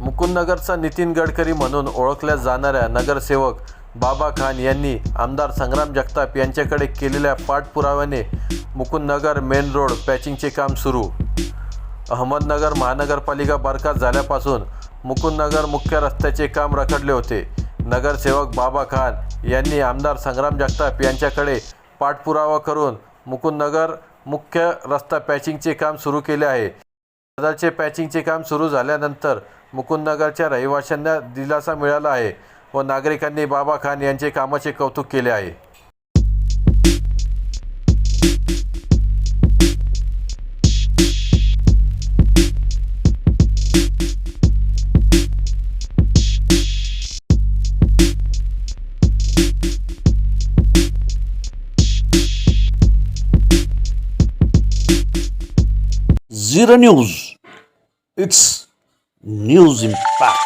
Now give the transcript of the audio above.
मुकुंदनगरचा नितीन गडकरी म्हणून ओळखल्या जाणाऱ्या नगरसेवक बाबा खान यांनी आमदार संग्राम जगताप यांच्याकडे केलेल्या पाठपुराव्याने मुकुंदनगर मेन रोड पॅचिंगचे काम सुरू. अहमदनगर महानगरपालिका बरखास्त झाल्यापासून मुकुंदनगर मुख्य रस्त्याचे काम रखडले होते. नगरसेवक बाबा खान यांनी आमदार संग्राम जगताप यांच्याकडे पाठपुरावा करून मुकुंदनगर मुख्य रस्ता पॅचिंगचे काम सुरू केले आहे. सदरचे पॅचिंगचे काम सुरू झाल्यानंतर मुकुंदनगरच्या रहिवाशांना दिलासा मिळाला आहे व नागरिकांनी बाबा खान यांचे कामाचे कौतुक केले आहे. Zero news. It's news impact.